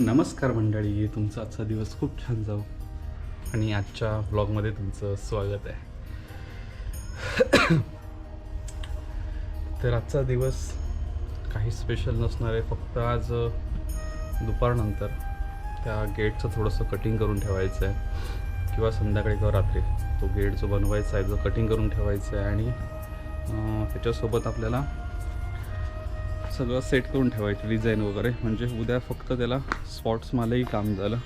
नमस्कार मंडळी तुमचा आजचा दिवस खूप छान जाऊ आणि आजच्या ब्लॉगमध्ये तुमचं स्वागत आहे. तर आजचा दिवस काही स्पेशल नसणार आहे फक्त आज दुपारनंतर त्या गेटचं थोडंसं कटिंग करून ठेवायचं आहे. किंवा संध्याकाळी किंवा रात्री तो गेट जो बनवायचा आहे जो कटिंग करून ठेवायचा आहे आणि त्याच्यासोबत आपल्याला सगळं सेट करून ठेवायचं डिझाईन वगैरे. म्हणजे उद्या फक्त त्याला स्पॉट्स मलाही काम झालं.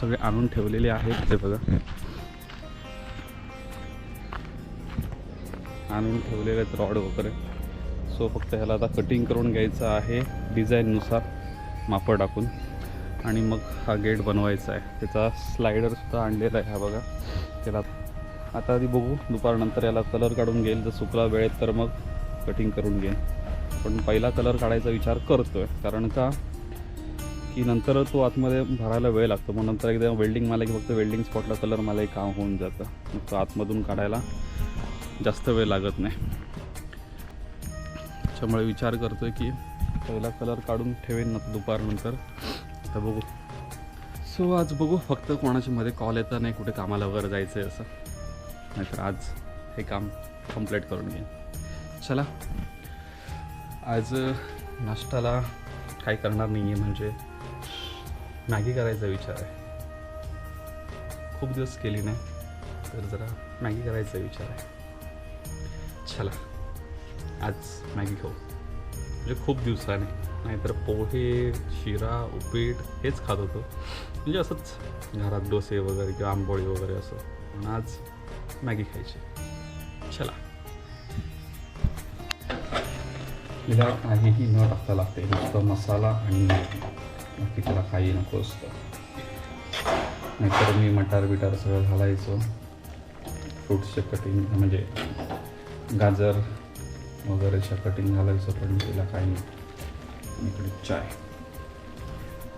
सगळे आणून ठेवलेले आहेत ते बघा. आणून ठेवलेले आहेत रॉड वगैरे. सो फक्त ह्याला आता कटिंग करून घ्यायचं आहे डिझाईननुसार मापं टाकून. आणि मग हा गेट बनवायचा आहे. त्याचा स्लायडरसुद्धा आणलेला आहे हा बघा. त्याला आता आधी बघू. दुपारनंतर याला कलर काढून घेईल. जर सुकला वेळेत तर मग कटिंग करून घेईन पण पहिला कलर काढायचा विचार करतोय. कारण का? की नंतर तो आतमध्ये भरायला वेळ लागतो. मग नंतर एकदा वेल्डिंग मला की फक्त वेल्डिंग स्पॉटला कलर मला एक काम होऊन जातं. मग तो आतमधून काढायला जास्त वेळ लागत नाही. त्याच्यामुळे विचार करतोय की पहिला कलर काढून ठेवेन ना दुपारनंतर तर बघू. सो आज बघू. फक्त कोणाच्या मध्ये कॉल येतं नाही कुठे कामाला वगैरे जायचं आहे असं. नाहीतर आज हे काम कंप्लीट करून घेईन. चला. आज नाश्त्याला काय करणार नाही आहे म्हणजे मॅगी करायचा विचार आहे. खूप दिवस केली नाही तर जरा मॅगी करायचा विचार आहे. चला आज मॅगी खाऊ. म्हणजे खूप दिवसाने नाहीतर पोहे शिरा उपीट हेच खात होतो. म्हणजे असंच घरात डोसे वगैरे किंवा आंबोळी वगैरे असं. पण आज मॅगी खायची. चला. तिला काहीही न टाकता लागते नुसतं मसाला आणि बाकी तिला काही नको असतं. नाहीतर मी मटार बिटार सगळं घालायचो. फ्रूट्सचे कटिंग म्हणजे गाजर वगैरेच्या कटिंग घालायचं पण तिला काही इकडे चाय.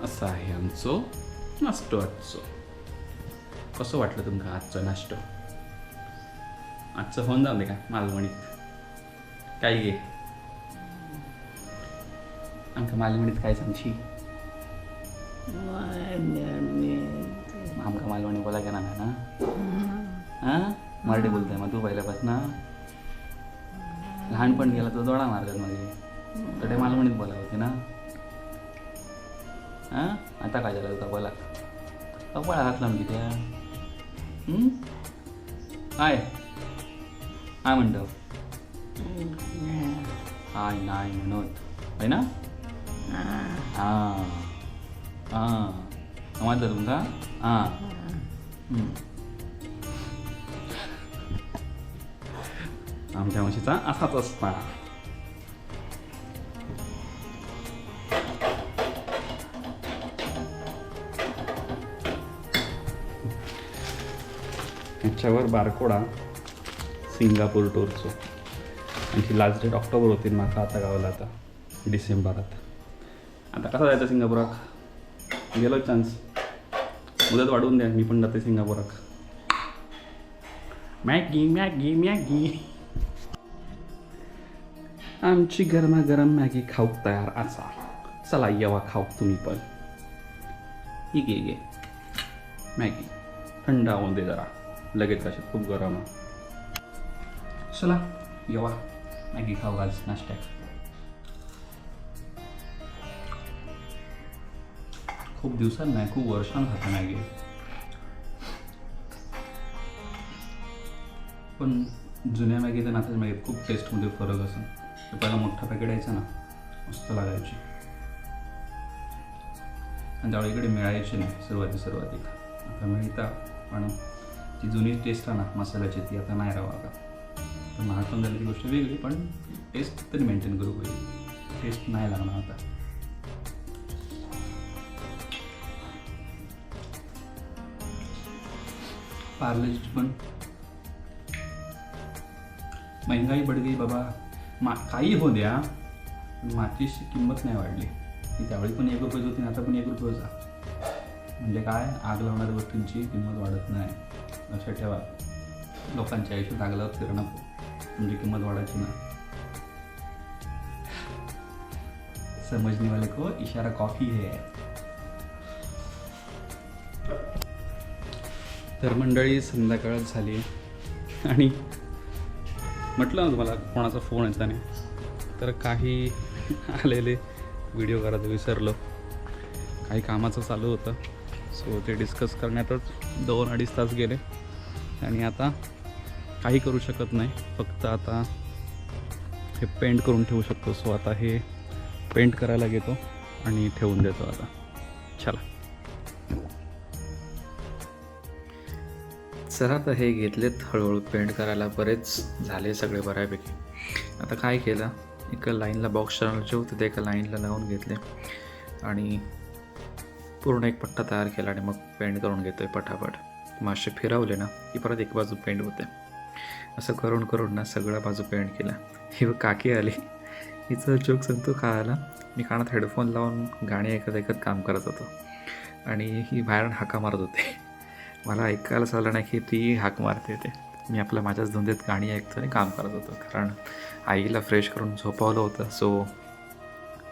असं आहे आमचं नाश्तो आजचं. कसं वाटलं तुमका आजचं नाश्तो? आजचं होऊन जाऊ दे का? मालवणीत. काय घे आमका मालवणीत काय सांगशी आमका मालवणी बोला का ना ना? हां. मराठी बोलताय मग तू पहिल्यापासून लहानपण गेला तर दोडा मार्गात मध्ये तर मालवणीत बोला होते ना? हां? आता काय झालं होता बोला. कपाळा घातला म्हणजे त्या. हं? काय? काय म्हणतो? हाय नाही म्हणत. आहे ना? हां हां समजलं तुमका हां आमच्या म्हशीचा असाच असता याच्यावर बारकोडा सिंगापूर टूरचो आणखी लास्ट डेट ऑक्टोबर होती माझा आता गावाला आता डिसेंबरात आता कसा जायचं सिंगापुराक गेलो चान्स मुदत वाढवून द्या मी पण जाते सिंगापुराक मॅगी मॅगी मॅगी. आमची गरमागरम मॅगी खाऊक तयार असा. चला येवा खाऊक तुम्ही पण. ही घे घे मॅगी थंड होऊन दे जरा. लगेच असे खूप गरम. आहे चला येवा. मॅगी खाऊ घाल नाश्त्यात. खूप दिवसांना नाही खूप वर्षांनी नाही मॅगी पण जुन्या मॅगीत आणि आताच्या मॅगीत खूप टेस्टमध्ये फरक असं. पहिला मोठा पॅकेट यायचा ना मस्त लागायची. आणि त्यावेळी इकडे मिळायची नाही सुरुवाती सुरुवातीला आता मिळता पण ती जुनी टेस्ट आहे ना मसाल्याची ती आता नाही राहावा आता. तर महात्मा झाली ती गोष्ट वेगळी पण टेस्ट तरी मेंटेन करू पाहिजे. टेस्ट नाही लागणार आता. पार्लेची पण. महंगाई बढ़ गई बाबा. मा काही हो द्या. मातीची किंमत नाही वाढली. ती त्यावेळी पण एक रुपयाची होती आता पण एक रुपये होता. म्हणजे काय? आग लावणाऱ्या गोष्टींची किंमत वाढत नाही. लक्षात ठेवा. लोकांच्या आयुष्यात आग लावत फिरणं म्हणजे किंमत वाढायची ना. समजने वाले को इशारा कॉफी है. तर मंडळी संध्याकाळ झाली. आणि म्हटलं ना तुम्हाला कोणाचा फोन येता नाही. तर काही आलेले व्हिडिओ करायचं विसरलो. काही कामाचं चालू होतं. सो ते डिस्कस करण्यातच दोन अडीच तास गेले. आणि आता काही करू शकत नाही. फक्त आता हे पेंट करून ठेवू शकतो. सो आता हे पेंट करायला घेतो आणि ठेवून देतो आता. चला. चला तर हे घेतलेत हळूहळू पेंट करायला बरेच झाले सगळे बऱ्यापैकी. आता काय केलं? एका लाईनला बॉक्स जे होते ते एका लाईनला लावून घेतले. आणि पूर्ण एक पट्टा तयार केला आणि मग पेंट करून घेतोय पटापट. मग असे फिरवले ना की परत एक बाजू पेंट होते. असं करून करून ना सगळ्या बाजू पेंट केला. ही काकी आली. हिचं जोक सांगतो का आला? मी कानात हेडफोन लावून गाणी ऐकत ऐकत काम करत होतो. आणि ही बाहेर हाका मारत होते. मला ऐकायला चाललं नाही की ती हाक मारते ते. मी आपल्या माझ्याच धुंदेत गाणी ऐकतो आणि काम करत होतो. कारण आईला फ्रेश करून झोपवलं होतं. सो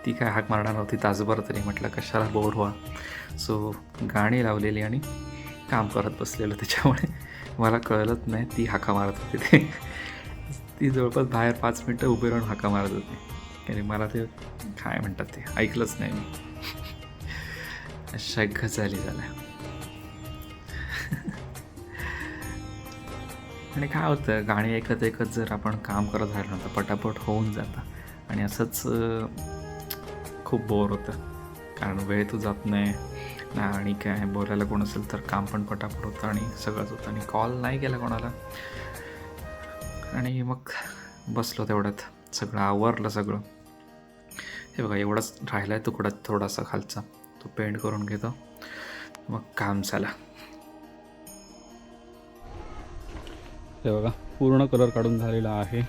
ती काय हाक मारणार नव्हती तासभर तरी म्हटलं कशाला बोर व्हा? सो गाणी लावलेली आणि काम करत बसलेलं त्याच्यामुळे. मला कळलंच नाही ती हाका मारत होती ते. ती जवळपास बाहेर पाच मिनटं उभे राहून हाका मारत होती. आणि मला ते काय म्हणतात ते? ऐकलंच नाही मी. अशा गजाली झाल्या. आणि काय होतं गाणी ऐकत ऐकत जर आपण काम करत राहिलो ना तर पटापट होऊन जातं. आणि असंच खूप बोर होतं. कारण वेळ तो जात नाही. आणि काय बोलायला कोण असेल तर काम पण पटापट होतं आणि सगळंच होतं. आणि कॉल नाही केला कोणाला. आणि मग बसलो तेवढ्यात. सगळं आवरलं सगळं. हे बघा एवढाच राहिला आहे तुकडा थोडासा खालचा. तो पेंट करून घेतो. मग काम झालं. हे बघा पूर्ण कलर काढून झालेला आहे.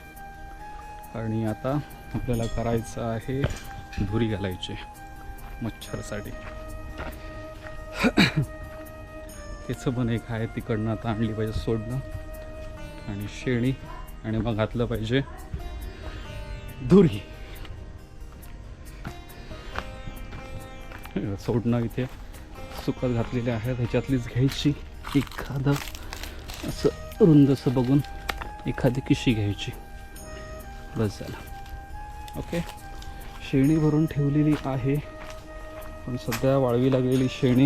आणि आता आपल्याला करायचं आहे धुरी घालायची मच्छरसाठी. त्याचं पण एक आहे तिकडनं आता आणली पाहिजे सोडणं. आणि शेणी आणि मग घातलं पाहिजे धुरी. सोडणं इथे सुकत घातलेले आहे ह्याच्यातलीच घ्यायची एखादं असं. रुंदसं बघून एखादी किशी घ्यायची. बस झालं. ओके? शेणी भरून ठेवलेली आहे. पण सध्या वाळवी लागलेली शेणी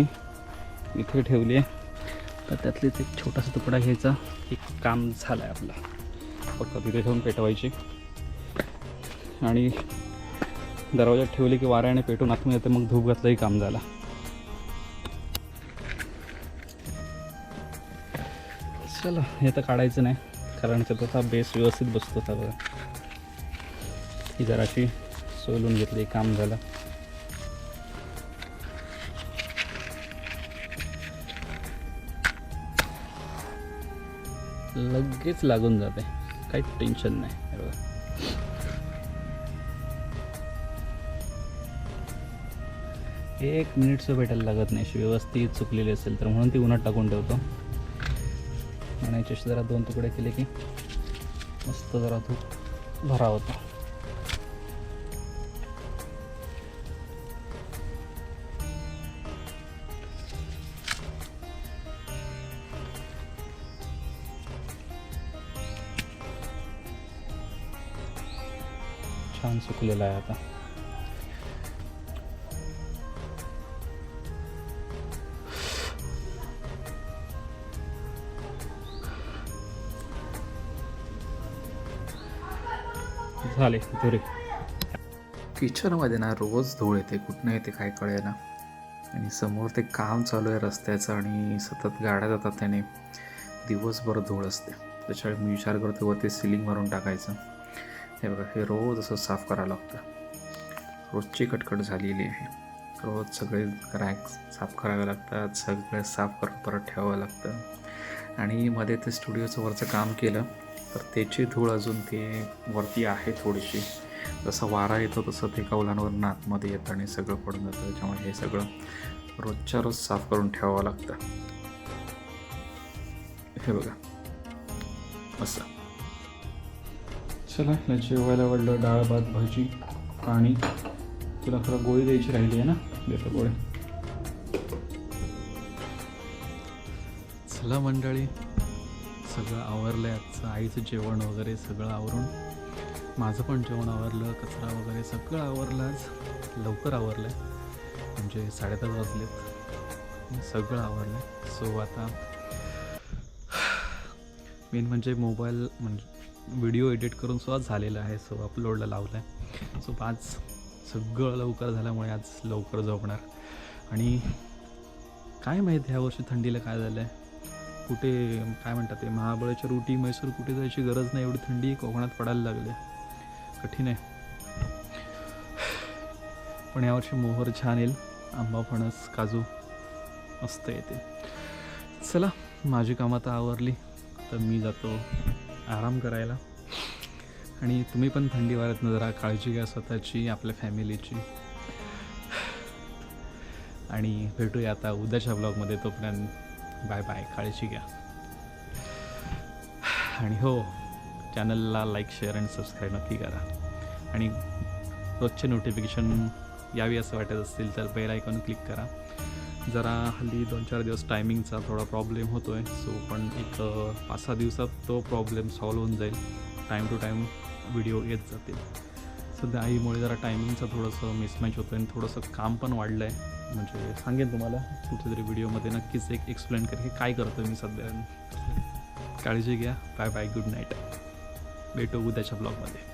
इथे ठेवली आहे. तर त्यातलीच एक छोटासा तुकडा घ्यायचा. एक काम झालं आहे आपलं. फक्त तिथे ठेवून पेटवायची. आणि दरवाजात ठेवली की वाऱ्याने पेटून आतमध्ये येते मग धूप घातलंही काम झालं. चला हे तर काढायचं नाही. कारण त्याचा बेस व्यवस्थित बसतो होता बघा. ही जराशी सोलून घेतली काम झालं. लगेच लागून जाते. काही टेन्शन नाही. बघा. एक मिनिटचं भेटायला लागत नाही. अशी व्यवस्थित चुकलेली असेल तर म्हणून ती उन्हात टाकून ठेवतो. आणि याच्याशी जरा दोन तुकडे केले की मस्त जरा धूप भरा होता छान सुकलेला आहे आता. झाले धुरे किचनमध्ये ना रोज धूळ येते कुठनं येते काय कळेना. आणि समोर ते काम चालू आहे रस्त्याचं आणि सतत गाड्या जातात त्याने. दिवसभर धूळ असते. त्याच्यावेळी मी विचार करतो वरती सिलिंग मारून टाकायचं. हे बघा हे रोज असं साफ करावं लागतं. रोजची कटकट झालेली आहे. रोज सगळे रॅक साफ करावे लागतात सगळे साफ करून परत ठेवावं लागतं. आणि मध्ये ते स्टुडिओचं वरचं काम केलं तर त्याची धूळ अजून ते वरती आहे थोडीशी. जसं वारा येतो तसं ते कौलांवरून आतमध्ये येतं आणि सगळं पडून जातं. त्याच्यामुळे हे सगळं रोजच्या रोज साफ करून ठेवावं लागतं. हे बघा. असं. चला या जेवायला वाढलं डाळ भात भाजी पाणी. तुला खरं गोळी द्यायची राहिली आहे ना? देतो गोळी. चला मंडळी सगळं आवरलं आहे आजचं आईचं जेवण वगैरे सगळं आवरून माझं पण जेवण आवरलं कचरा वगैरे सगळं आवरलं आज. लवकर आवरलं आहे म्हणजे साडेदहा वाजलेत. सगळं आवरलं आहे सो आता मेन म्हणजे मोबाईल म्हणजे व्हिडिओ एडिट करून सुद्धा झालेला आहे. सो अपलोडला लावला आहे सो आज सगळं लवकर झाल्यामुळे आज लवकर झोपणार. आणि काय माहीत ह्या वर्षी थंडीला काय झालं आहे कुठे काय म्हणतात ते महाबळेश्वर उटी मैसूर कुठे जायची गरज नाही एवढी थंडी कोकणात पडायला लागली. कठीण आहे. पण यावर्षी मोहर छान येईल. आंबा फणस काजू मस्त येते. चला माझी कामं आता आवरली. तर मी जातो आराम करायला. आणि तुम्ही पण थंडी वाऱ्यातनं जरा काळजी घ्या स्वतःची आपल्या फॅमिलीची. आणि भेटूया आता उद्याच्या ब्लॉगमध्ये तोपर्यंत. बाय बाय काळजी घ्या. आणि हो चॅनलला लाईक शेअर आणि सबस्क्राईब नक्की करा. आणि रोजचे नोटिफिकेशन यावी असं वाटत असतील तर बेल आयकॉन क्लिक करा. जरा हल्ली दोन चार दिवस टायमिंगचा थोडा प्रॉब्लेम होतो आहे सो पण एक पाच सहा दिवसात तो प्रॉब्लेम सॉल्व होऊन जाईल. टाईम टू टाईम व्हिडिओ येत जातील. सध्या आईमुळे जरा टायमिंगचं थोडंसं मिसमॅच होतं आणि थोडंसं काम पण वाढलं आहे म्हणजे सांगेन तुम्हाला कुठेतरी व्हिडिओमध्ये नक्कीच एक एक्सप्लेन करेन की काय करतो मी सध्या. काळजी घ्या. बाय बाय गुड नाईट भेटू उद्याच्या ब्लॉगमध्ये